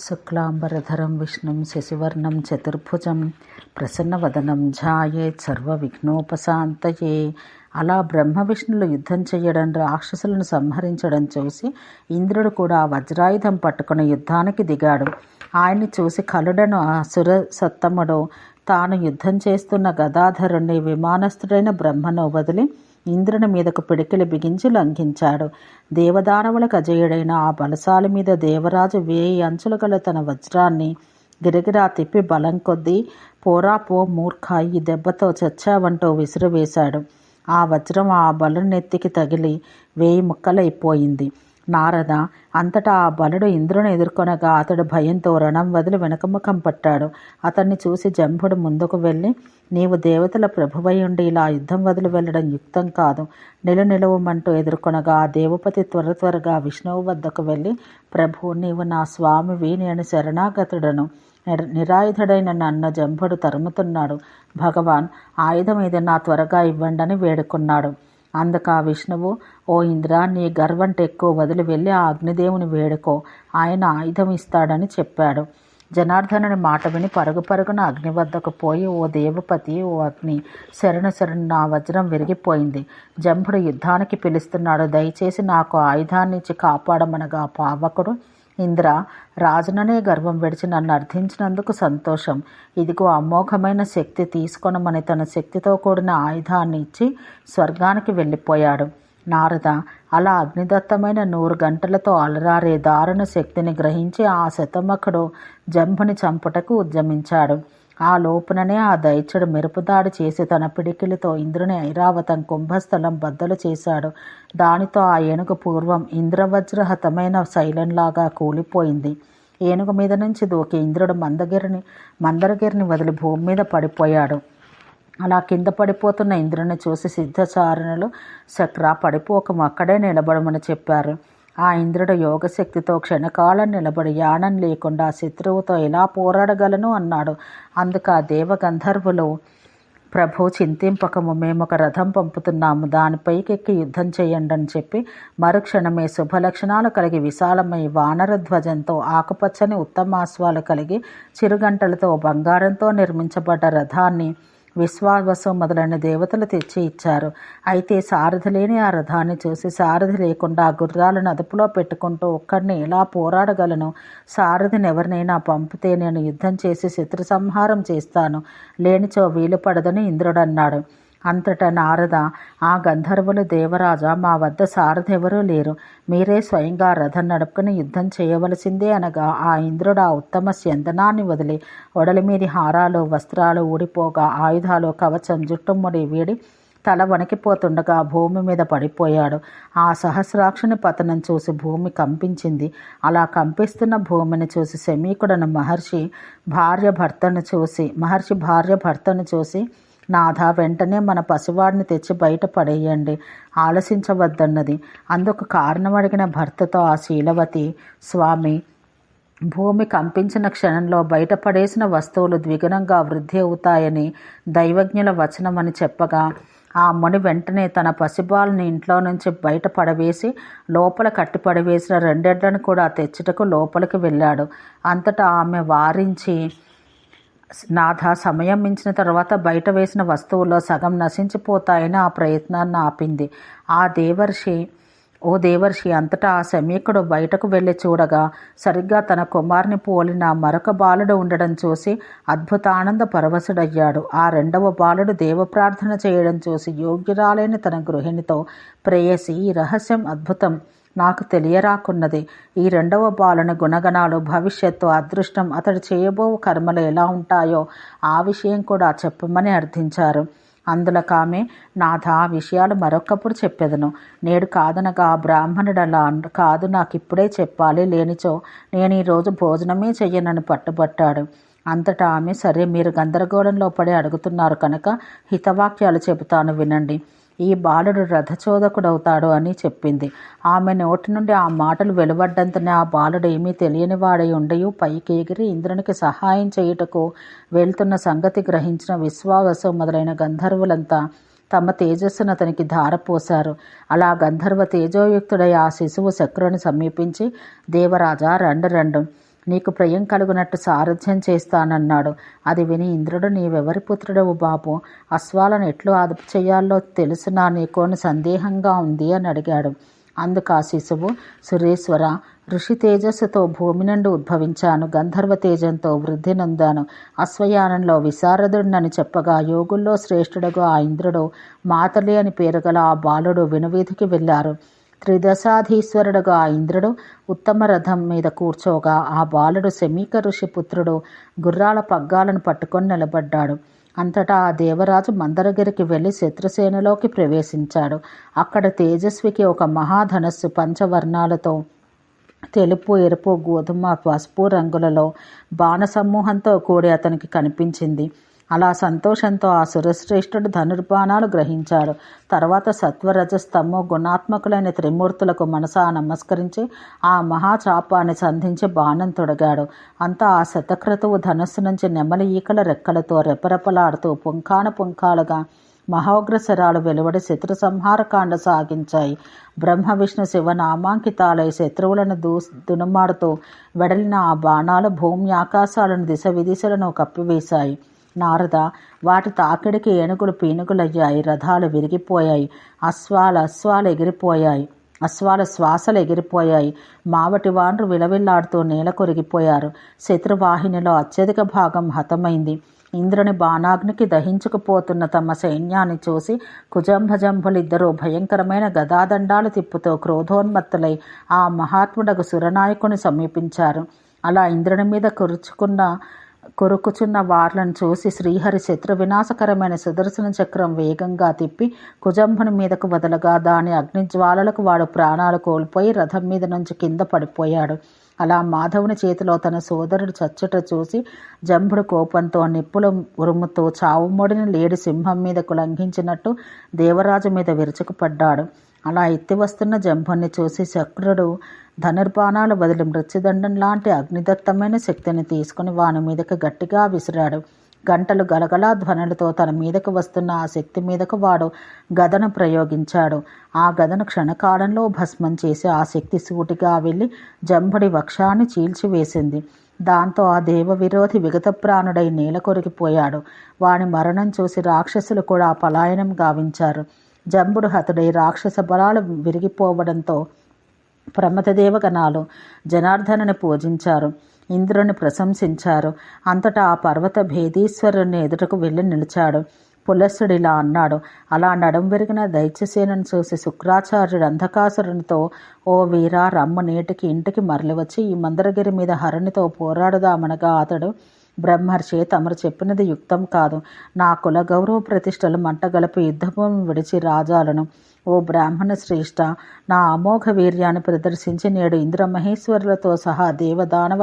శుక్లాంబరధరం విష్ణుం శశివర్ణం చతుర్భుజం ప్రసన్నవదనం ఝాయేత్ సర్వవిఘ్నోపశాంతయే. అలా బ్రహ్మ విష్ణులు యుద్ధం చేయడం రాక్షసులను సంహరించడం చూసి ఇంద్రుడు కూడా వజ్రాయుధం పట్టుకుని యుద్ధానికి దిగాడు. ఆయన్ని చూసి కలుడను అసుర సత్తముడు తాను యుద్ధం చేస్తున్న గదాధరుణ్ణి విమానస్థుడైన బ్రహ్మను వదిలి ఇంద్రుని మీదకు పిడికిలి బిగించి లంఘించాడు. దేవదానవులకు అజయుడైన ఆ బలసాల మీద దేవరాజు వేయి అంచులు గల తన వజ్రాన్ని గిరగిరా తిప్పి బలం కొద్దీ పోరా పో మూర్ఖ ఈ దెబ్బతో చచ్చావంటూ విసిరివేశాడు. ఆ వజ్రం ఆ బలు నెత్తికి తగిలి వేయి ముక్కలైపోయింది. నారద. అంతటా ఆ బలుడు ఇంద్రుని ఎదుర్కొనగా అతడు భయంతో రణం వదిలి వెనకముఖం పట్టాడు. అతన్ని చూసి జంభుడు ముందుకు వెళ్ళి నీవు దేవతల ప్రభువై ఉండి ఇలా యుద్ధం వదిలి వెళ్ళడం యుక్తం కాదు. నిలు నిలువమంటూ ఎదుర్కొనగా ఆ దేవపతి త్వర త్వరగా విష్ణువు వద్దకు వెళ్ళి ప్రభు నీవు నా స్వామివి నేను శరణాగతుడను. నిరాయుధుడైన నన్ను జంభుడు తరుముతున్నాడు. భగవాన్ ఆయుధం ఏదైనా త్వరగా ఇవ్వండని వేడుకున్నాడు. అందుక ఆ విష్ణువు ఓ ఇంద్ర నీ గర్వంట ఎక్కువ వదిలి వెళ్ళి ఆ అగ్నిదేవుని వేడుకో. ఆయన ఆయుధం ఇస్తాడని చెప్పాడు. జనార్దనుని మాట విని పరుగు పరుగున అగ్ని వద్దకు పోయి ఓ దేవపతి ఓ అగ్ని శరణు శరణు నా వజ్రం విరిగిపోయింది. జంభుడు యుద్ధానికి పిలుస్తున్నాడు. దయచేసి నాకు ఆయుధాన్నిచ్చి కాపాడమనగా పావకుడు. ఇంద్ర రాజుననే గర్వం విడిచి నన్ను అర్థించినందుకు సంతోషం. ఇదిగో అమోఘమైన శక్తి తీసుకొనమని తన శక్తితో కూడిన ఆయుధాన్ని ఇచ్చి స్వర్గానికి వెళ్ళిపోయాడు. నారద అలా అగ్నిదత్తమైన నూరు గంటలతో అలరారే దారుణ శక్తిని గ్రహించి ఆ శతమకుడు జంభుని చంపుటకు ఉద్యమించాడు. ఆ లోపుననే ఆ దైత్యుడు మెరుపుదాడి చేసి తన పిడికిలితో ఇంద్రుని ఐరావతం కుంభస్థలం బద్దలు చేశాడు. దానితో ఆ ఏనుగు పూర్వం ఇంద్రవజ్రహతమైన శైలంలాగా కూలిపోయింది. ఏనుగు మీద నుంచి దూకి ఇంద్రుడు మందగిరిని మందరగిరిని వదిలి భూమి మీద పడిపోయాడు. అలా కింద పడిపోతున్న ఇంద్రుని చూసి సిద్ధచారణులు చక్ర పడిపోకం అక్కడే నిలబడమని చెప్పారు. ఆ ఇంద్రుడు యోగశక్తితో క్షణకాలం నిలబడి యానం లేకుండా శత్రువుతో ఎలా పోరాడగలను అన్నాడు. అందుకు ఆ దేవగంధర్వులు ప్రభు చింతింపకము. మేము ఒక రథం పంపుతున్నాము. దానిపైకెక్కి యుద్ధం చేయండి అని చెప్పి మరుక్షణమే శుభలక్షణాలు కలిగి విశాలమై వానర ధ్వజంతో ఆకుపచ్చని ఉత్తమాశ్వాలు కలిగి చిరుగంటలతో బంగారంతో నిర్మించబడ్డ రథాన్ని విశ్వాసం మొదలైన దేవతలు తెచ్చి ఇచ్చారు. అయితే సారథి లేని ఆ రథాన్ని చూసి సారథి లేకుండా ఆ గుర్రాలను అదుపులో పెట్టుకుంటూ ఒక్కడిని ఎలా పోరాడగలను? సారథిని ఎవరినైనా పంపితే నేను యుద్ధం చేసి శత్రు సంహారం చేస్తాను. లేనిచో వీలు పడదని ఇంద్రుడన్నాడు. అంతటా నారద ఆ గంధర్వులు దేవరాజ మా వద్ద సారథెవరూ ఎవరూ లేరు. మీరే స్వయంగా రథం నడుపుకుని యుద్ధం చేయవలసిందే అనగా ఆ ఇంద్రుడు ఆ ఉత్తమ స్యందనాన్ని వదిలి ఒడలి మీది హారాలు వస్త్రాలు ఊడిపోగా ఆయుధాలు కవచం జుట్టుముడి వీడి తల వణికిపోతుండగా భూమి మీద పడిపోయాడు. ఆ సహస్రాక్షుని పతనం చూసి భూమి కంపించింది. అలా కంపిస్తున్న భూమిని చూసి శమీకుడను మహర్షి భార్య భర్తను చూసి మహర్షి భార్య భర్తను చూసి నాథ వెంటనే మన పసివాడిని తెచ్చి బయట పడేయండి. ఆలసించవద్దన్నది. అందుకు కారణం అడిగిన భర్తతో ఆ శీలవతి స్వామి భూమి కంపించిన క్షణంలో బయటపడేసిన వస్తువులు ద్విగుణంగా వృద్ధి అవుతాయని దైవజ్ఞుల వచనమని చెప్పగా ఆ ముని వెంటనే తన పసిబాలని ఇంట్లో నుంచి బయట పడవేసి లోపల కట్టి పడవేసిన రెండెడ్లను కూడా తెచ్చుటకు లోపలికి వెళ్ళాడు. అంతటా ఆమె వారించి నాథ సమయం మించిన తర్వాత బయట వేసిన వస్తువుల్లో సగం నశించిపోతాయని ఆ ప్రయత్నాన్ని ఆపింది. ఆ దేవర్షి ఓ దేవర్షి అంతటా ఆ సమీకుడు బయటకు వెళ్ళి చూడగా సరిగ్గా తన కుమారుని పోలిన మరొక బాలుడు ఉండడం చూసి అద్భుతానంద పరవశుడయ్యాడు. ఆ రెండవ బాలుడు దేవప్రార్థన చేయడం చూసి యోగ్యురాలైన తన గృహిణితో ప్రేయసి ఈ రహస్యం అద్భుతం. నాకు తెలియరాకున్నది. ఈ రెండవ బాలుని గుణగణాలు భవిష్యత్తు అదృష్టం అతడు చేయబో కర్మలు ఎలా ఉంటాయో ఆ విషయం కూడా చెప్పమని అర్థించారు. అందులకామె నాథ ఆ విషయాలు మరొకప్పుడు చెప్పెదను. నేడు కాదనగా బ్రాహ్మణుడలా కాదు నాకు ఇప్పుడే చెప్పాలి లేనిచో నేను ఈరోజు భోజనమే చెయ్యనని పట్టుబట్టాడు. అంతటా ఆమె సరే మీరు గందరగోళంలో పడి అడుగుతున్నారు కనుక హితవాక్యాలు చెబుతాను వినండి. ఈ బాలుడు రథచోదకుడవుతాడు అని చెప్పింది. ఆమె నోటి నుండి ఆ మాటలు వెలువడ్డంతనే ఆ బాలుడు ఏమీ తెలియని వాడై ఉండయు పైకి ఎగిరి ఇంద్రునికి సహాయం చేయుటకు వెళ్తున్న సంగతి గ్రహించిన విశ్వావసు మొదలైన గంధర్వులంతా తమ తేజస్సును అతనికి ధారపోశారు. అలా గంధర్వ తేజోయుక్తుడై ఆ శిశువు శక్రుని సమీపించి దేవరాజా రండు రెండు. నీకు ప్రియం కలుగునట్టు సారథ్యం చేస్తానన్నాడు. అది విని ఇంద్రుడు నీవెవరి పుత్రుడవు బాబు? అశ్వాలను ఎట్లు అదుపు చేయాలో తెలుసునా నీకు? అని సందేహంగా ఉంది అని అడిగాడు. అందుకు ఆ శిశువు సురేశ్వర ఋషి తేజస్సుతో భూమి నుండి ఉద్భవించాను. గంధర్వ తేజంతో వృద్ధి నొందాను. అశ్వయానంలో విశారదుడినని చెప్పగా యోగుల్లో శ్రేష్ఠుడుగా ఆ ఇంద్రుడు. మాతలి అని పేరు గల ఆ బాలుడు వినువీధికి వెళ్ళారు. త్రిదశాధీశ్వరుడుగా ఇంద్రుడు ఉత్తమ రథం మీద కూర్చోగా. ఆ బాలుడు శమీక ఋషి పుత్రుడు గుర్రాల పగ్గాలను పట్టుకొని నిలబడ్డాడు. అంతటా ఆ దేవరాజు మందరగిరికి వెళ్ళి శత్రుసేనలోకి ప్రవేశించాడు. అక్కడ తేజస్వికి ఒక మహాధనస్సు పంచవర్ణాలతో తెలుపు ఎరుపు గోధుమ పసుపు రంగులలో బాణసమూహంతో కూడి అతనికి కనిపించింది. అలా సంతోషంతో ఆ సురశ్రేష్ఠుడు ధనుర్బాణాలు గ్రహించాడు. తర్వాత సత్వరజస్తమో గుణాత్మకులైన త్రిమూర్తులకు మనసా నమస్కరించి ఆ మహాచాపాన్ని సంధించి బాణం తొడగాడు. అంతా ఆ శతక్రతువు ధనస్సు నుంచి నెమలి ఈకల రెక్కలతో రెపరెపలాడుతూ పుంఖాన పుంఖాలుగా మహోగ్రసరాలు వెలువడి శత్రు సంహారకాండ సాగించాయి. బ్రహ్మ విష్ణు శివ నామాంకితాలై శత్రువులను దూ దునుమాడుతూ వెడలిన ఆ బాణాలు భూమి ఆకాశాలను దిశ విదిశలను కప్పివేశాయి. నారద వాటి తాకిడికి ఏనుగులు పీనుగులయ్యాయి రథాలు విరిగిపోయాయి అశ్వాల అశ్వాలు ఎగిరిపోయాయి అశ్వాల శ్వాసలు ఎగిరిపోయాయి. మావటి వాండ్రు విలవిల్లాడుతూ నేల కొరిగిపోయారు. శత్రువాహినిలో అత్యధిక భాగం హతమైంది. ఇంద్రుని బాణాగ్నికి దహించుకుపోతున్న తమ సైన్యాన్ని చూసి కుజంభజంభులిద్దరూ భయంకరమైన గదాదండాలు తిప్పుతో క్రోధోన్మత్తులై ఆ మహాత్ముడకు సురనాయకుని సమీపించారు. అలా ఇంద్రుని మీద కురుచుకున్న కొరుకుచున్న వార్లను చూసి శ్రీహరి శత్రు వినాశకరమైన సుదర్శన చక్రం వేగంగా తిప్పి కుజంభుని మీదకు వదలగా దాని అగ్నిజ్వాలలకు వాడు ప్రాణాలు కోల్పోయి రథం మీద నుంచి కింద పడిపోయాడు. అలా మాధవుని చేతిలో తన సోదరుడు చచ్చుట చూసి జంభుడు కోపంతో నిప్పుల ఉరుముతో చావుమొడిని లేడి సింహం మీదకు లంఘించినట్టు దేవరాజు మీద విరుచుకుపడ్డాడు. అలా ఎత్తి వస్తున్న జంభుణ్ణి చూసి శక్రుడు ధనుర్బాణాలు వదిలి మృత్యుదండం లాంటి అగ్నిదత్తమైన శక్తిని తీసుకుని వాని మీదకు గట్టిగా విసిరాడు. గంటలు గలగలా ధ్వనులతో తన మీదకు వస్తున్న ఆ శక్తి మీదకు వాడు గదను ప్రయోగించాడు. ఆ గదను క్షణకాలంలో భస్మం చేసి ఆ శక్తి సూటిగా వెళ్ళి జంభుడి వక్షాన్ని చీల్చివేసింది. దాంతో ఆ దేవ విరోధి విగత ప్రాణుడై నేల కొరికిపోయాడు. వాని మరణం చూసి రాక్షసులు కూడా పలాయనం గావించారు. జంబుడు హతుడై రాక్షస బలాలు విరిగిపోవడంతో ప్రమథదేవగణాలు జనార్దనుని పూజించారు. ఇంద్రుని ప్రశంసించారు. అంతటా ఆ పర్వత భేదీశ్వరుని ఎదుటకు వెళ్ళి నిలిచాడు. పులస్సుడు ఇలా అన్నాడు అలా నడం విరిగిన దైత్యసేనను చూసి శుక్రాచార్యుడు అంధకాసురునితో ఓ వీరా రమ్మ నేటికి ఇంటికి మరలివచ్చి ఈ మందరగిరి మీద హరణితో పోరాడుదామనగా అతడు బ్రహ్మర్షి తమరు చెప్పినది యుక్తం కాదు. నా కుల గౌరవ ప్రతిష్టలు మంటగలపు యుద్ధభూమి విడిచి రాజాలను. ఓ బ్రాహ్మణ శ్రేష్ఠ నా అమోఘ వీర్యాన్ని ప్రదర్శించి నేడు ఇంద్రమహేశ్వరులతో సహా దేవదానవ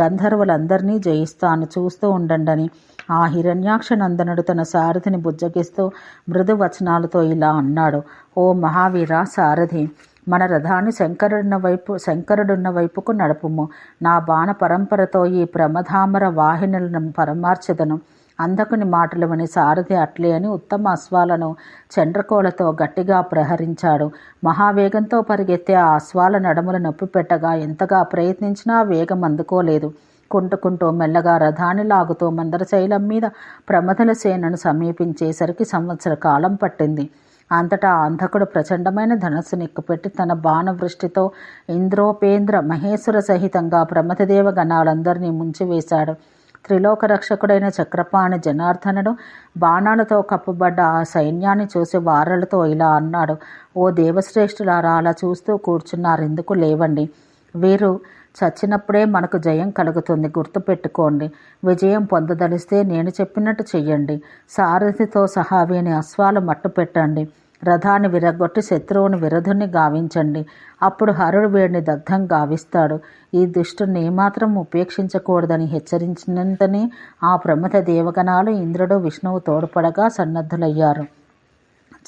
గంధర్వులందరినీ జయిస్తాను. చూస్తూ ఉండండని. ఆ హిరణ్యాక్ష నందనుడు తన సారథిని బుజ్జగిస్తూ మృదు వచనాలతో ఇలా అన్నాడు. ఓ మహావీర సారథి మన రథాన్ని శంకరుడున్న వైపు శంకరుడున్న వైపుకు నడుపుము. నా బాణ పరంపరతో ఈ ప్రమధామర వాహినులను పరమార్చదను. అందకుని మాటలు అని సారథి అట్లే అని ఉత్తమ అశ్వాలను చండ్రకోలతో గట్టిగా ప్రహరించాడు. మహావేగంతో పరిగెత్తే ఆ అశ్వాల నడములు నొప్పి పెట్టగా ఎంతగా ప్రయత్నించినా వేగం అందుకోలేదు. కుంటుకుంటూ మెల్లగా రథాన్ని లాగుతూ మందరశైలం మీద ప్రమదల సేనను సమీపించేసరికి సంవత్సర కాలం పట్టింది. అంతటా అంధకుడు ప్రచండమైన ధనస్సు నిక్కుపెట్టి తన బాణవృష్టితో ఇంద్రోపేంద్ర మహేశ్వర సహితంగా ప్రమథదేవ గణాలందరినీ ముంచివేశాడు. త్రిలోక రక్షకుడైన చక్రపాణి జనార్దనుడు బాణాలతో కప్పబడ్డ ఆ సైన్యాన్ని చూసి వారలతో ఇలా అన్నాడు ఓ దేవశ్రేష్ఠులారా అలా చూస్తూ కూర్చున్నారు ఎందుకు లేవండి? వీరు చచ్చినప్పుడే మనకు జయం కలుగుతుంది గుర్తుపెట్టుకోండి. విజయం పొందదలిస్తే నేను చెప్పినట్టు చెయ్యండి. సారథితో సహా వీని అశ్వాలు మట్టు పెట్టండి రథాన్ని విరగొట్టి శత్రువుని విరధుని గావించండి. అప్పుడు హరుడు వీడిని దగ్ధం గావిస్తాడు. ఈ దుష్టుని ఏమాత్రం ఉపేక్షించకూడదని హెచ్చరించినంతనే ఆ ప్రముఖ దేవగణాలు ఇంద్రుడు విష్ణువు తోడ్పడగా సన్నద్ధులయ్యారు.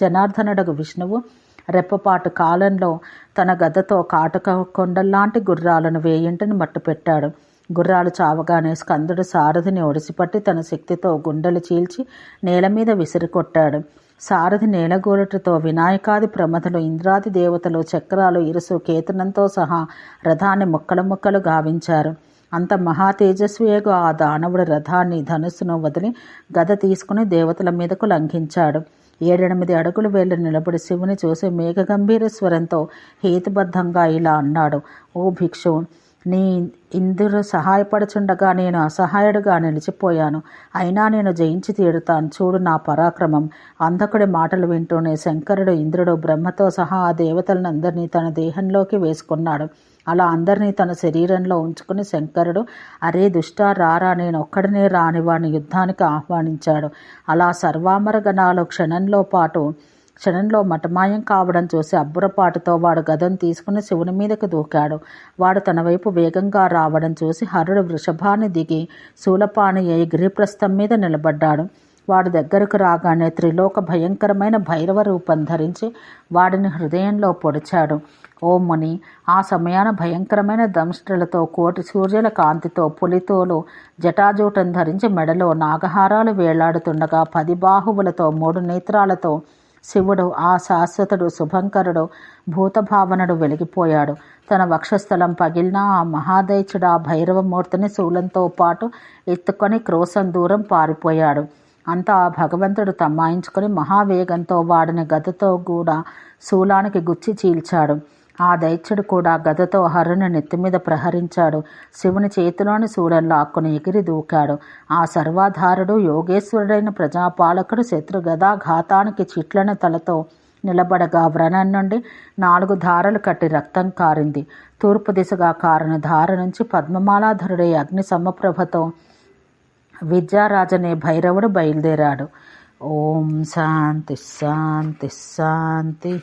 జనార్దనుడకు విష్ణువు రెప్పపాటు కాలంలో తన గదతో కాటుక కొండల్లాంటి గుర్రాలను వేయింటిని మట్టుపెట్టాడు. గుర్రాలు చావగానే స్కందుడు సారథిని ఒడిసిపట్టి తన శక్తితో గుండెలు చీల్చి నేల మీద విసిరికొట్టాడు. సారథి నేలగోలటతో వినాయకాది ప్రమథలు ఇంద్రాది దేవతలు చక్రాలు ఇరుసు కేతనంతో సహా రథాన్ని ముక్కలు ముక్కలు గావించారు. అంత మహా తేజస్వియగు ఆ దానవుడు రథాన్ని ధనుస్సును వదిలి గద తీసుకుని దేవతల మీదకు లంఘించాడు. ఏడెనిమిది అడుగులు వేళ్ళు నిలబడి శివుని చూసి మేఘగంభీర స్వరంతో హేతుబద్ధంగా ఇలా అన్నాడు ఓ భిక్షు నీ ఇందులో సహాయపడుచుండగా నేను అసహాయుడుగా నిలిచిపోయాను. అయినా నేను జయించి తీరుతాను. చూడు నా పరాక్రమం. అంధకుడి మాటలు వింటూనే శంకరుడు ఇంద్రుడు బ్రహ్మతో సహా ఆ దేవతలను అందరినీ తన దేహంలోకి వేసుకున్నాడు. అలా అందరినీ తన శరీరంలో ఉంచుకుని శంకరుడు అరే దుష్ట రారా నేను ఒక్కడినే రాని వాడిని యుద్ధానికి ఆహ్వానించాడు. అలా సర్వామర గణాలు క్షణంలో పాటు క్షణంలో మటమాయం కావడం చూసి అబ్బురపాటుతో వాడు గదను తీసుకుని శివుని మీదకు దూకాడు. వాడు తన వైపు వేగంగా రావడం చూసి హరుడు వృషభాన్ని దిగి శూలపాణి అయి గిరిప్రస్థం మీద నిలబడ్డాడు. వాడు దగ్గరకు రాగానే త్రిలోక భయంకరమైన భైరవ రూపం ధరించి వాడిని హృదయంలో పొడిచాడు. ఓ ముని ఆ సమయాన భయంకరమైన దంష్ట్రలతో కోటి సూర్యుల కాంతితో పులితోలు జటాజూటం ధరించి మెడలో నాగహారాలు వేలాడుతుండగా పది బాహువులతో మూడు నేత్రాలతో శివుడు ఆ శాశ్వతుడు శుభంకరుడు భూతభావనుడు వెలిగిపోయాడు. తన వక్షస్థలం పగిలిన ఆ మహాదైచుడు ఆ భైరవమూర్తిని శూలంతో పాటు ఎత్తుకొని క్రోసం దూరం పారిపోయాడు. అంతా ఆ భగవంతుడు తమ్మాయించుకొని మహావేగంతో వాడిని గదతో కూడా శూలానికి గుచ్చి చీల్చాడు. ఆ దైత్యుడు కూడా గదతో హరుని నెత్తిమీద ప్రహరించాడు. శివుని చేతిలోని శూలం లాక్కుని ఎగిరి దూకాడు. ఆ సర్వాధారుడు యోగేశ్వరుడైన ప్రజాపాలకుడు శత్రుగదా ఘాతానికి చిట్లన తలతో నిలబడగా వ్రణం నుండి నాలుగు ధారలు కట్టి రక్తం కారింది. తూర్పు దిశగా కారిన ధార నుంచి పద్మమాలాధరుడే అగ్ని సమప్రభతో విద్యారాజనే భైరవుడు బయలుదేరాడు. ఓం శాంతి శాంతి శాంతి